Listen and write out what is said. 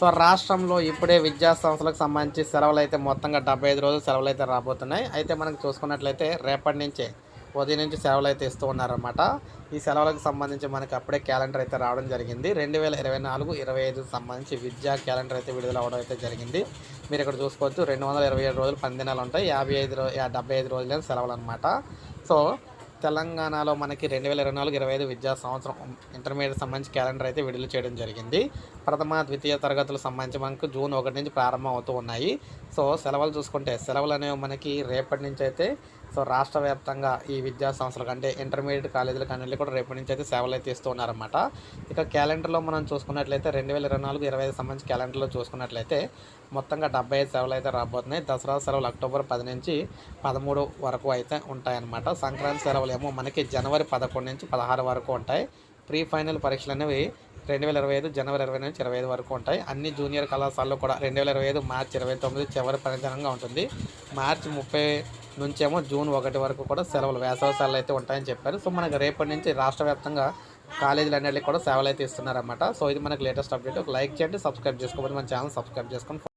So రాష్ట్రంలో ఇప్పుడే విద్యా సంస్థలకు సంబంధించి సెలవులు అయితే మొత్తంగా డెబ్బై ఐదు రోజులు సెలవులు అయితే రాబోతున్నాయి. అయితే మనకు చూసుకున్నట్లయితే రేపటి నుంచే ఉదయం నుంచి సెలవులు అయితే ఇస్తూ ఉన్నారన్నమాట. ఈ సెలవులకు సంబంధించి మనకు అప్పుడే క్యాలెండర్ అయితే రావడం జరిగింది. రెండు వేల ఇరవై నాలుగు ఇరవై ఐదు సంబంధించి విద్యా క్యాలెండర్ అయితే విడుదల అవడం అయితే జరిగింది. మీరు ఇక్కడ చూసుకోవచ్చు రెండు వందల ఇరవై ఏడు రోజులు పని దినాలు ఉంటాయి. యాభై ఐదు రో డెబ్బై ఐదు రోజులు సెలవులు అనమాట సో తెలంగాణలో మనకి రెండు వేల ఇరవై నాలుగు ఇరవై ఐదు విద్యా సంవత్సరం ఇంటర్మీడియట్ సంబంధించి క్యాలెండర్ అయితే విడుదల చేయడం జరిగింది. ప్రథమ ద్వితీయ తరగతులకు సంబంధించి మనకు జూన్ ఒకటి నుంచి ప్రారంభం అవుతూ ఉన్నాయి. సో సెలవులు చూసుకుంటే సెలవులు అనేవి మనకి రేపటి నుంచి అయితే సో రాష్ట్ర వ్యాప్తంగా ఈ విద్యా సంస్థలకు అంటే ఇంటర్మీడియట్ కాలేజీలకు అన్నింటిలో కూడా రేపటి నుంచి అయితే సేవలు అయితే ఇస్తూ ఉన్నారన్నమాట. ఇక క్యాలెండర్లో మనం చూసుకున్నట్లయితే రెండు వేల ఇరవై నాలుగు ఇరవై ఐదు సంబంధించి క్యాలెండర్లో చూసుకున్నట్లయితే మొత్తంగా డెబ్బై ఐదు సేవలు అయితే రాబోతున్నాయి. దసరా సెలవులు అక్టోబర్ పది నుంచి పదమూడు వరకు అయితే ఉంటాయన్నమాట. సంక్రాంతి సెలవులు ఏమో మనకి జనవరి పదకొండు నుంచి పదహారు వరకు ఉంటాయి. ప్రీ ఫైనల్ పరీక్షలు అనేవి రెండు వేల ఇరవై ఐదు జనవరి ఇరవై నుంచి ఇరవై ఐదు వరకు ఉంటాయి. అన్ని జూనియర్ కళాశాలలో కూడా రెండు వేల ఇరవై ఐదు మార్చి ఇరవై తొమ్మిది చివరి పనిదినంగా ఉంటుంది. మార్చి ముప్పై నుంచేమో జూన్ ఒకటి వరకు కూడా సెలవులు వేసవి సెలవులు అయితే ఉంటాయని చెప్పారు. సో మనకి రేపటి నుంచి రాష్ట్ర వ్యాప్తంగా కాలేజీలు అన్నిటికీ కూడా సేవలు అయితే ఇస్తున్నారన్నమాట. సో ఇది మనకి లేటెస్ట్ అప్డేట్. ఒక లైక్ చేయండి సబ్స్క్రైబ్ చేసుకోమని మన ఛానల్ సబ్స్క్రైబ్ చేసుకొని